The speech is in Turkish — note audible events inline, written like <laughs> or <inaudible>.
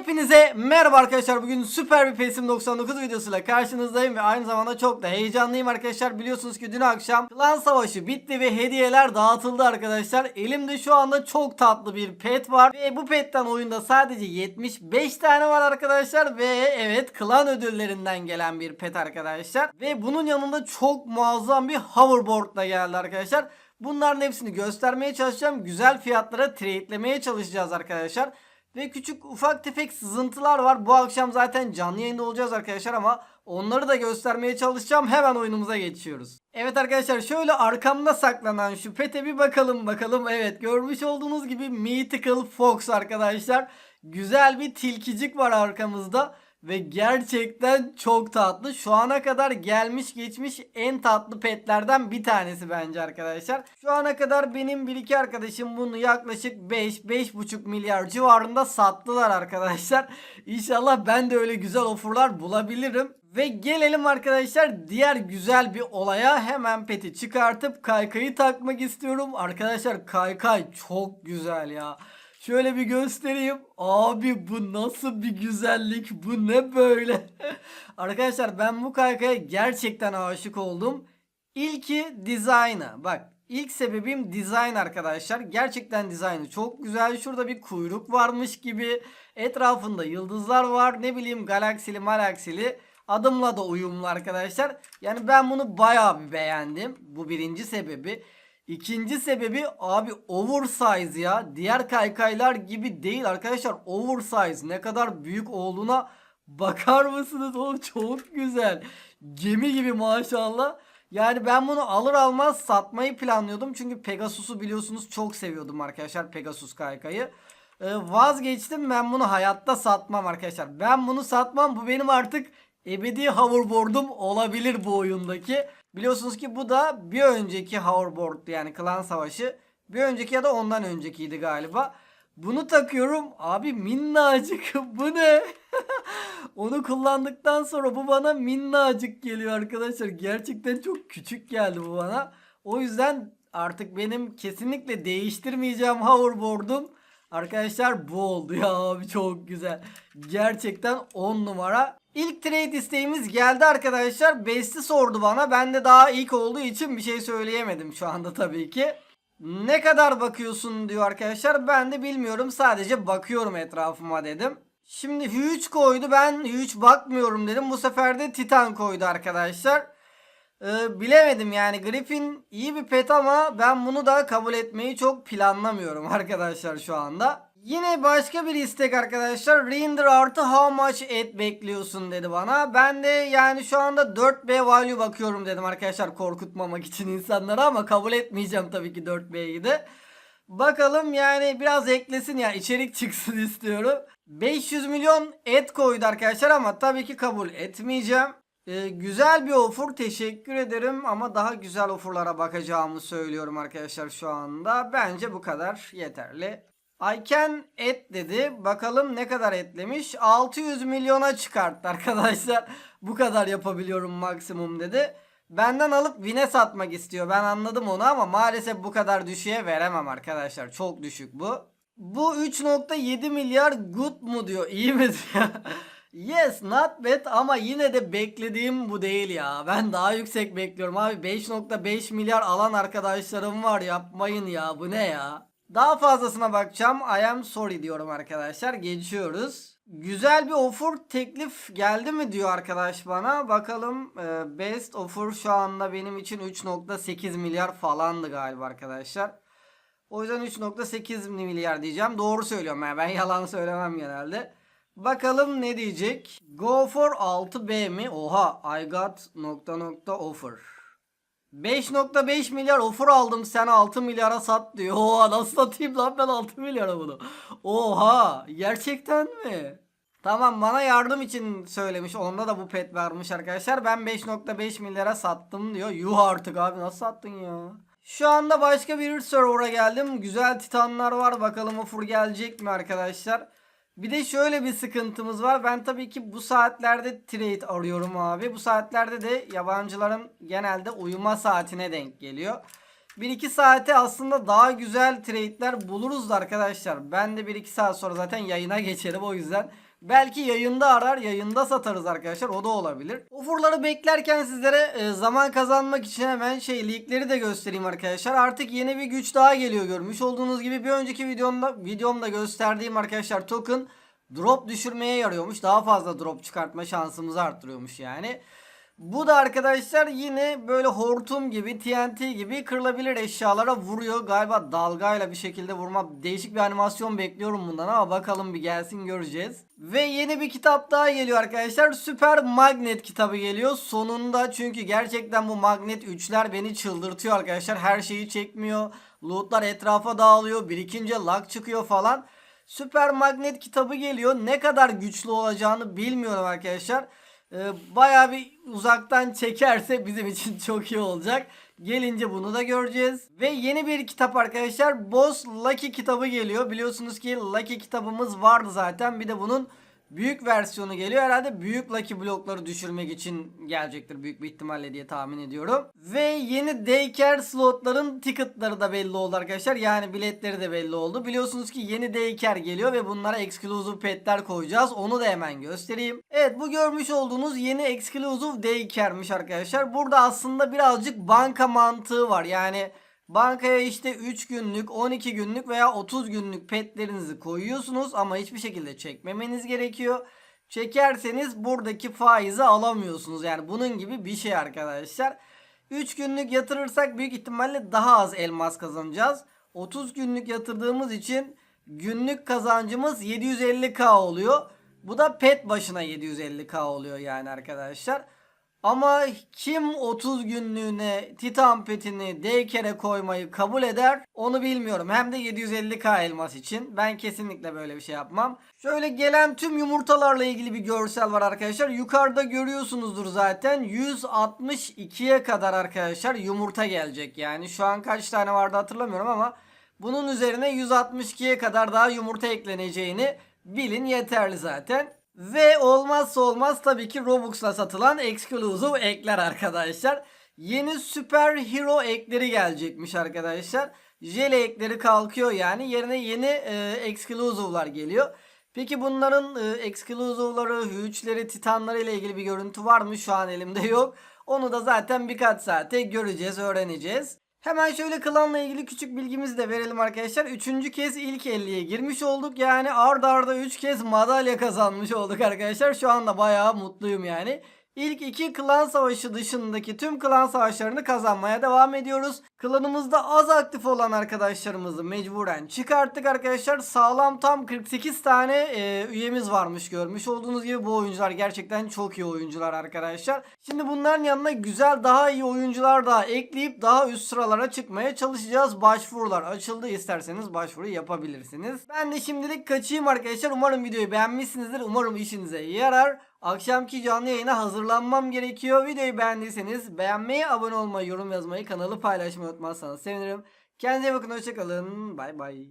Hepinize merhaba arkadaşlar. Bugün süper bir PES'im 99 videosuyla karşınızdayım ve aynı zamanda çok da heyecanlıyım arkadaşlar. Biliyorsunuz ki dün akşam klan savaşı bitti ve hediyeler dağıtıldı arkadaşlar. Elimde şu anda çok tatlı bir pet var ve bu petten oyunda sadece 75 tane var arkadaşlar ve evet klan ödüllerinden gelen bir pet arkadaşlar. Ve bunun yanında çok muazzam bir hoverboard da geldi arkadaşlar. Bunların hepsini göstermeye çalışacağım. Güzel fiyatlara trade'lemeye çalışacağız arkadaşlar. Ve küçük ufak tefek sızıntılar var. Bu akşam zaten canlı yayında olacağız arkadaşlar ama onları da göstermeye çalışacağım. Hemen oyunumuza geçiyoruz. Evet arkadaşlar şöyle arkamda saklanan şu pete bir bakalım bakalım. Evet görmüş olduğunuz gibi Mythical Fox arkadaşlar. Güzel bir tilkicik var arkamızda. Ve gerçekten çok tatlı. Şu ana kadar gelmiş geçmiş en tatlı petlerden bir tanesi bence arkadaşlar. Şu ana kadar benim bir iki arkadaşım bunu yaklaşık 5-5,5 milyar civarında sattılar arkadaşlar. İnşallah ben de öyle güzel ofurlar bulabilirim. Ve gelelim arkadaşlar diğer güzel bir olaya hemen peti çıkartıp kaykayı takmak istiyorum. Arkadaşlar kaykay çok güzel ya. Şöyle bir göstereyim. Abi bu nasıl bir güzellik? Bu ne böyle? <laughs> Arkadaşlar ben bu kaykaya gerçekten aşık oldum. İlki dizaynı. Bak ilk sebebim dizayn arkadaşlar. Gerçekten dizaynı çok güzel. Şurada bir kuyruk varmış gibi. Etrafında yıldızlar var. Ne bileyim galaksili malaksili. Adımla da uyumlu arkadaşlar. Yani ben bunu bayağı bir beğendim. Bu birinci sebebi. İkinci sebebi abi oversize ya. Diğer kaykaylar gibi değil arkadaşlar. Oversize ne kadar büyük olduğuna bakar mısınız? O <laughs> çok güzel. Gemi gibi maşallah. Yani ben bunu alır almaz satmayı planlıyordum. Çünkü Pegasus'u biliyorsunuz çok seviyordum arkadaşlar. Pegasus kaykayı. Ee, vazgeçtim ben bunu hayatta satmam arkadaşlar. Ben bunu satmam. Bu benim artık ebedi hoverboard'um olabilir bu oyundaki. Biliyorsunuz ki bu da bir önceki hoverboard'tu yani klan savaşı. Bir önceki ya da ondan öncekiydi galiba. Bunu takıyorum. Abi minnacık. <laughs> Bu ne? <laughs> Onu kullandıktan sonra bu bana minnacık geliyor arkadaşlar. Gerçekten çok küçük geldi bu bana. O yüzden artık benim kesinlikle değiştirmeyeceğim hoverboard'um. Arkadaşlar bu oldu ya abi çok güzel. Gerçekten 10 numara. İlk trade isteğimiz geldi arkadaşlar. Besti sordu bana. Ben de daha ilk olduğu için bir şey söyleyemedim şu anda tabii ki. Ne kadar bakıyorsun diyor arkadaşlar. Ben de bilmiyorum. Sadece bakıyorum etrafıma dedim. Şimdi Huge koydu. Ben Huge bakmıyorum dedim. Bu sefer de Titan koydu arkadaşlar. Ee, bilemedim yani Griffin iyi bir pet ama ben bunu da kabul etmeyi çok planlamıyorum <laughs> arkadaşlar şu anda. Yine başka bir istek arkadaşlar. Render artı how much et bekliyorsun dedi bana. Ben de yani şu anda 4B value bakıyorum dedim arkadaşlar korkutmamak için insanları ama kabul etmeyeceğim tabii ki 4B'yi de. Bakalım yani biraz eklesin ya içerik <laughs> çıksın istiyorum. 500 milyon et koydu arkadaşlar ama tabii ki kabul etmeyeceğim. Ee, güzel bir ofur teşekkür ederim ama daha güzel ofurlara bakacağımı söylüyorum arkadaşlar şu anda. Bence bu kadar yeterli. Ayken et dedi. Bakalım ne kadar etlemiş. 600 milyona çıkarttı arkadaşlar. <laughs> Bu kadar yapabiliyorum maksimum dedi. Benden alıp Vine satmak istiyor. Ben anladım onu ama maalesef bu kadar düşüğe veremem arkadaşlar. Çok düşük bu. Bu 3.7 milyar good mu diyor. İyi mi diyor. <laughs> Yes not bad ama yine de beklediğim bu değil ya. Ben daha yüksek bekliyorum abi. 5.5 milyar alan arkadaşlarım var yapmayın ya. Bu ne ya? Daha fazlasına bakacağım. I am sorry diyorum arkadaşlar. Geçiyoruz. Güzel bir offer teklif geldi mi diyor arkadaş bana. Bakalım Ee, best offer şu anda benim için 3.8 milyar falandı galiba arkadaşlar. O yüzden 3.8 milyar diyeceğim. Doğru söylüyorum yani ben yalan söylemem genelde. Bakalım ne diyecek. Go for 6B mi? Oha I got nokta nokta offer. 5.5 milyar offer aldım sen 6 milyara sat diyor. Oha nasıl satayım lan ben 6 milyara bunu. Oha gerçekten mi? Tamam bana yardım için söylemiş. Onda da bu pet vermiş arkadaşlar. Ben 5.5 milyara sattım diyor. Yuh artık abi nasıl sattın ya? Şu anda başka bir server'a geldim. Güzel titanlar var. Bakalım offer gelecek mi arkadaşlar? Bir de şöyle bir sıkıntımız var. Ben tabii ki bu saatlerde trade arıyorum abi. Bu saatlerde de yabancıların genelde uyuma saatine denk geliyor. 1-2 saate aslında daha güzel trade'ler buluruz da arkadaşlar. Ben de 1-2 saat sonra zaten yayına <laughs> geçerim o yüzden. Belki yayında arar yayında satarız arkadaşlar o da olabilir. Ufurları beklerken sizlere e, zaman kazanmak için hemen şey leakleri de göstereyim arkadaşlar. Artık yeni bir güç daha geliyor görmüş olduğunuz gibi bir önceki videomda videomda gösterdiğim arkadaşlar token drop düşürmeye yarıyormuş. Daha fazla drop çıkartma şansımızı arttırıyormuş yani. Bu da arkadaşlar yine böyle hortum gibi TNT gibi kırılabilir eşyalara vuruyor. Galiba dalgayla bir şekilde vurma. Değişik bir animasyon bekliyorum bundan ama bakalım bir gelsin göreceğiz. Ve yeni bir kitap daha geliyor arkadaşlar. Süper Magnet kitabı geliyor. Sonunda çünkü gerçekten bu Magnet 3'ler beni çıldırtıyor arkadaşlar. Her şeyi çekmiyor. Lootlar etrafa dağılıyor. Birikince lag çıkıyor falan. Süper Magnet kitabı geliyor. Ne kadar güçlü olacağını bilmiyorum arkadaşlar. Ee, bayağı bir uzaktan çekerse bizim için <laughs> çok iyi olacak. Gelince bunu da göreceğiz. Ve yeni bir kitap arkadaşlar. Boss Lucky kitabı geliyor. Biliyorsunuz ki Lucky kitabımız vardı zaten. Bir de bunun büyük versiyonu geliyor. Herhalde büyük Lucky blokları düşürmek için gelecektir büyük bir ihtimalle diye tahmin ediyorum. Ve yeni daycare slotların ticketları da belli oldu arkadaşlar. Yani biletleri de belli oldu. Biliyorsunuz ki yeni daycare geliyor ve bunlara exclusive petler koyacağız. Onu da hemen göstereyim. Evet bu görmüş olduğunuz yeni exclusive daycare'miş arkadaşlar. Burada aslında birazcık banka mantığı var. Yani Bankaya işte 3 günlük, 12 günlük veya 30 günlük petlerinizi koyuyorsunuz ama hiçbir şekilde çekmemeniz gerekiyor. Çekerseniz buradaki faizi alamıyorsunuz. Yani bunun gibi bir şey arkadaşlar. 3 günlük yatırırsak büyük ihtimalle daha az elmas kazanacağız. 30 günlük yatırdığımız için günlük kazancımız 750k oluyor. Bu da pet başına 750k oluyor yani arkadaşlar. Ama kim 30 günlüğüne Titan petini Daycare'e koymayı kabul eder onu bilmiyorum. Hem de 750k elmas için. Ben kesinlikle böyle bir şey yapmam. Şöyle gelen tüm yumurtalarla ilgili bir görsel var arkadaşlar. Yukarıda görüyorsunuzdur zaten. 162'ye kadar arkadaşlar yumurta gelecek. Yani şu an kaç tane vardı hatırlamıyorum ama bunun üzerine 162'ye kadar daha yumurta ekleneceğini bilin yeterli zaten. Ve olmazsa olmaz tabii ki Robux'la satılan exclusive ekler arkadaşlar. Yeni süper hero ekleri gelecekmiş arkadaşlar. Jele ekleri kalkıyor yani. Yerine yeni e, exclusive'lar geliyor. Peki bunların e, exclusive'ları, huge'leri, titanları ile ilgili bir görüntü var mı? Şu an elimde yok. Onu da zaten birkaç saate göreceğiz, öğreneceğiz. Hemen şöyle klanla ilgili küçük bilgimizi de verelim arkadaşlar. Üçüncü kez ilk 50'ye girmiş olduk. Yani ard arda 3 kez madalya kazanmış olduk arkadaşlar. Şu anda bayağı mutluyum yani. İlk iki klan savaşı dışındaki tüm klan savaşlarını kazanmaya devam ediyoruz. Klanımızda az aktif olan arkadaşlarımızı mecburen çıkarttık arkadaşlar. Sağlam tam 48 tane e, üyemiz varmış görmüş. Olduğunuz gibi bu oyuncular gerçekten çok iyi oyuncular arkadaşlar. Şimdi bunların yanına güzel daha iyi oyuncular daha ekleyip daha üst sıralara çıkmaya çalışacağız. Başvurular açıldı isterseniz başvuru yapabilirsiniz. Ben de şimdilik kaçayım arkadaşlar. Umarım videoyu beğenmişsinizdir. Umarım işinize yarar. Akşamki canlı yayına hazırlanmam gerekiyor. Videoyu beğendiyseniz beğenmeyi, abone olmayı, yorum yazmayı, kanalı paylaşmayı unutmazsanız sevinirim. Kendinize bakın, hoşçakalın. Bay bay.